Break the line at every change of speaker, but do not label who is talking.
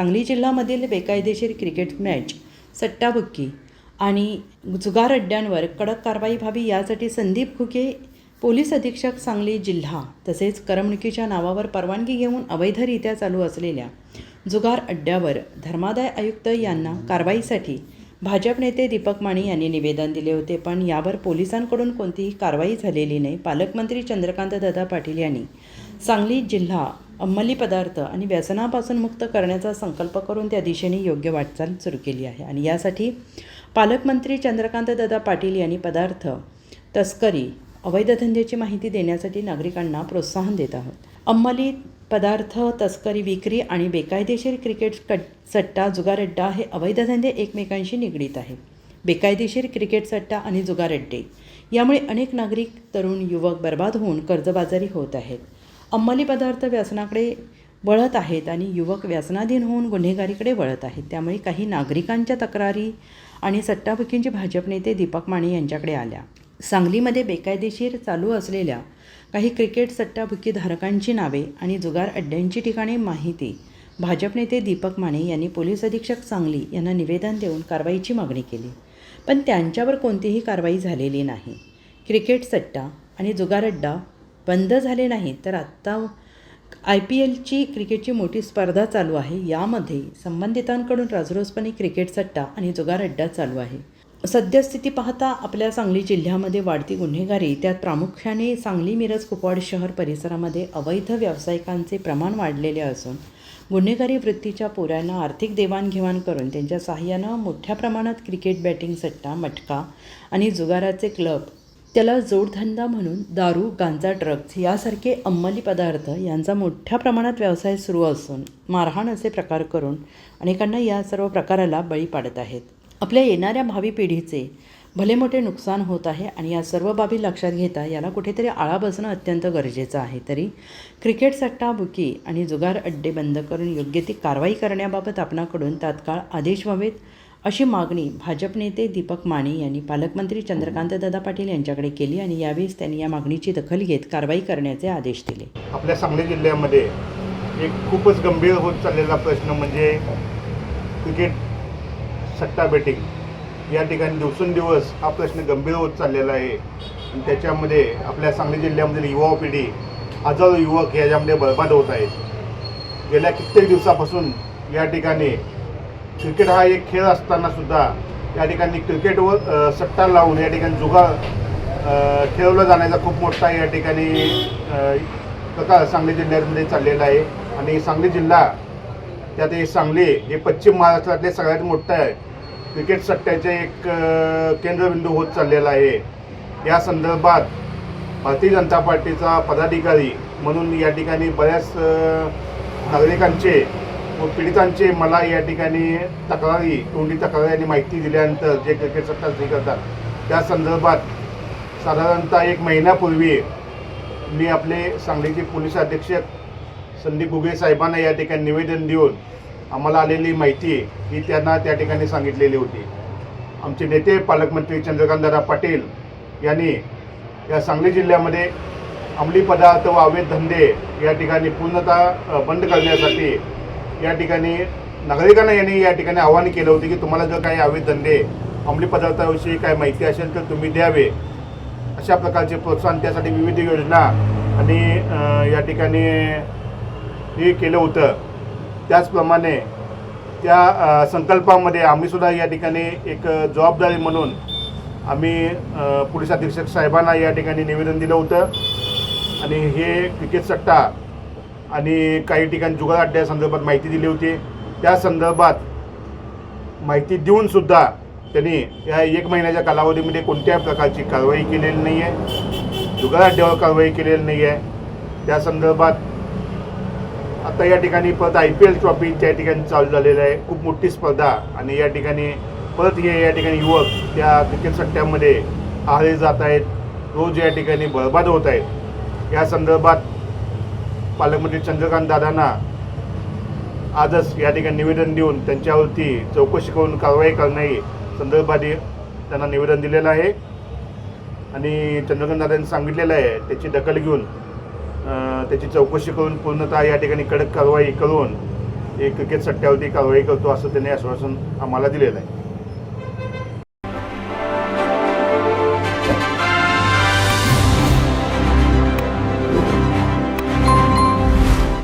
सांगली जिल्ह्यामधील बेकायदेशीर cricket match सट्टाबुक्की आणि जुगार अड्ड्यांवर कडक कारवाई व्हावी यासाठी संदीप खुके पोलीस अधीक्षक सांगली जिल्हा तसेच करमणुकीच्या नावावर परवानगी घेऊन अवैधरित्या चालू असलेल्या जुगार अड्ड्यावर धर्मादाय आयुक्त यांना कारवाईसाठी भाजप नेते दीपक माने यांनी निवेदन दिले होते पण यावर पोलिसांकडून कोणतीही कारवाई झालेली नाही. पालकमंत्री चंद्रकांत दादा पाटील यांनी सांगली जिल्हा अंमली पदार्थ आणि व्यसनापासून मुक्त करण्याचा संकल्प करून त्या दिशेने योग्य वाटचाल सुरू केली आहे. आणि यासाठी पालकमंत्री चंद्रकांत दादा पाटील यांनी पदार्थ तस्करी अवैध धंद्याची माहिती देण्यासाठी नागरिकांना प्रोत्साहन देत आहोत. अंमली पदार्थ तस्करी विक्री आणि बेकायदेशीर क्रिकेट कट सट्टा जुगारड्डा हे अवैध धंदे एकमेकांशी निगडीत आहे बेकायदेशीर क्रिकेट सट्टा आणि जुगारड्डे यामुळे अनेक नागरिक तरुण युवक बर्बाद होऊन कर्जबाजारी होत आहेत. अंमली पदार्थ व्यसनाकडे वळत आहेत आणि युवक व्यसनाधीन होऊन गुन्हेगारीकडे वळत आहेत. त्यामुळे काही नागरिकांच्या तक्रारी आणि सट्टाबुकींची भाजप नेते दीपक माने यांच्याकडे आल्या. सांगलीमध्ये बेकायदेशीर चालू असलेल्या काही क्रिकेट सट्टाभुकीधारकांची नावे आणि जुगार अड्ड्यांची ठिकाणे माहिती भाजप नेते दीपक माने यांनी पोलीस अधीक्षक सांगली यांना निवेदन देऊन कारवाईची मागणी केली. पण त्यांच्यावर कोणतीही कारवाई झालेली नाही. क्रिकेट सट्टा आणि जुगार अड्डा बंद झाले नाही तर आत्ता आय पी एलची क्रिकेटची मोठी स्पर्धा चालू आहे. यामध्ये संबंधितांकडून राजरोसपणे क्रिकेट सट्टा आणि जुगार अड्डा चालू आहे. सद्यस्थिती पाहता आपल्या सांगली जिल्ह्यामध्ये वाढती गुन्हेगारी त्यात प्रामुख्याने सांगली मिरज कुपवाड शहर परिसरामध्ये अवैध व्यावसायिकांचे प्रमाण वाढलेले असून गुन्हेगारी वृत्तीच्या पोऱ्यांना आर्थिक देवाणघेवाण करून त्यांच्या सहाय्यानं मोठ्या प्रमाणात क्रिकेट बॅटिंग सट्टा मटका आणि जुगाराचे क्लब त्याला जोडधंदा म्हणून दारू गांजा ड्रग्ज यासारखे अंमली पदार्थ यांचा मोठ्या प्रमाणात व्यवसाय सुरू असून मारहाण असे प्रकार करून अनेकांना या सर्व प्रकाराला बळी पाडत आहेत. आपल्या येणाऱ्या भावी पिढीचे भले मोठे नुकसान होत आहे आणि या सर्व बाबी लक्षात घेता याला कुठेतरी आळा बसणं अत्यंत गरजेचं आहे. तरी क्रिकेट सट्टा बुकी आणि जुगार अड्डे बंद करून योग्य ती कारवाई करण्याबाबत आपणाकडून तात्काळ आदेश व्हावेत अशी मागणी भाजप नेते दीपक माने यांनी पालकमंत्री चंद्रकांत दादा पाटील यांच्याकडे केली आणि यावेळेस त्यांनी या मागणीची दखल घेत कारवाई करण्याचे आदेश दिले.
आपल्या सांगली जिल्ह्यामध्ये एक खूपच गंभीर होत चाललेला प्रश्न म्हणजे क्रिकेट सट्टा बेटिंग. या ठिकाणी दिवसेंदिवस हा प्रश्न गंभीर होत चाललेला आहे. आणि त्याच्यामध्ये आपल्या सांगली जिल्ह्यामधील युवा पिढी हजारो युवक याच्यामध्ये बर्बाद होत आहेत. गेल्या कित्येक दिवसापासून या ठिकाणी क्रिकेट हा एक खेळ असताना सुद्धा या ठिकाणी क्रिकेटवर सट्टा लावून या ठिकाणी जुगार खेळवला जाण्याचा खूप मोठा या ठिकाणी कथा प्रकार सांगली जिल्ह्यामध्ये चाललेला आहे. आणि सांगली जिल्हा त्यात हे सांगली हे पश्चिम महाराष्ट्रातले सगळ्यात मोठं आहे. क्रिकेट सट्ट्याचे एक केंद्रबिंदू होत चाललेला आहे. या संदर्भात भारतीय जनता पार्टीचा पदाधिकारी म्हणून या ठिकाणी बऱ्याच नागरिकांचे पीडितांचे मला या ठिकाणी तक्रारी तोंडी तक्रारी आणि माहिती दिल्यानंतर जे क्रिकेट सट्टा करतात त्या संदर्भात साधारणतः एक महिन्यापूर्वी मी आपले सांगलीचे पोलीस अधीक्षक संदीप घुगे साहेबांना या ठिकाणी निवेदन देऊन आम्हाला आलेली माहिती ही त्यांना त्या ठिकाणी सांगितलेली होती. आमचे नेते पालकमंत्री चंद्रकांतदादा पाटील यांनी या सांगली जिल्ह्यामध्ये अंमली पदार्थ व अवैध धंदे या ठिकाणी पूर्णतः बंद करण्यासाठी या ठिकाणी नागरिकांना यांनी या ठिकाणी आवाहन केलं होतं की तुम्हाला जर काही अवैध धंदे अंमली पदार्थाविषयी काय माहिती असेल तर तुम्ही द्यावे. अशा प्रकारचे प्रोत्साहन त्यासाठी विविध योजना आणि या ठिकाणी हे केलं होतं. त्याचप्रमाणे त्या संकल्पामध्ये आम्हीसुद्धा या ठिकाणी एक जबाबदारी म्हणून आम्ही पोलीस अधीक्षक साहेबांना या ठिकाणी निवेदन दिलं होतं. आणि हे क्रिकेट सट्टा आणि काही ठिकाणी जुगार अड्ड्यासंदर्भात माहिती दिली होती. त्या संदर्भात माहिती देऊनसुद्धा त्यांनी या एक महिन्याच्या कालावधीमध्ये कोणत्याही प्रकारची कारवाई केलेली नाही आहे जुगार अड्ड्यावर कारवाई केलेली नाही आहे त्या संदर्भात आता या ठिकाणी परत आय पी एल ट्रॉफी त्या ठिकाणी चालू झालेलं आहे. खूप मोठी स्पर्धा आणि या ठिकाणी परत हे या ठिकाणी युवक त्या क्रिकेट सट्ट्यामध्ये आहारी जात आहेत. रोज या ठिकाणी बरबाद होत आहेत. या संदर्भात पालकमंत्री चंद्रकांत दादांना आजच या ठिकाणी निवेदन देऊन त्यांच्यावरती चौकशी करून कारवाई करण्याही संदर्भात त्यांना निवेदन दिलेलं आहे. आणि चंद्रकांत दादांनी सांगितलेलं आहे त्याची दखल घेऊन त्याची चौकशी करून पूर्णतः या ठिकाणी कडक कारवाई करून एक क्रिकेट सट्ट्यावरती कारवाई करतो असं त्यांनी आश्वासन आम्हाला दिलेलं आहे.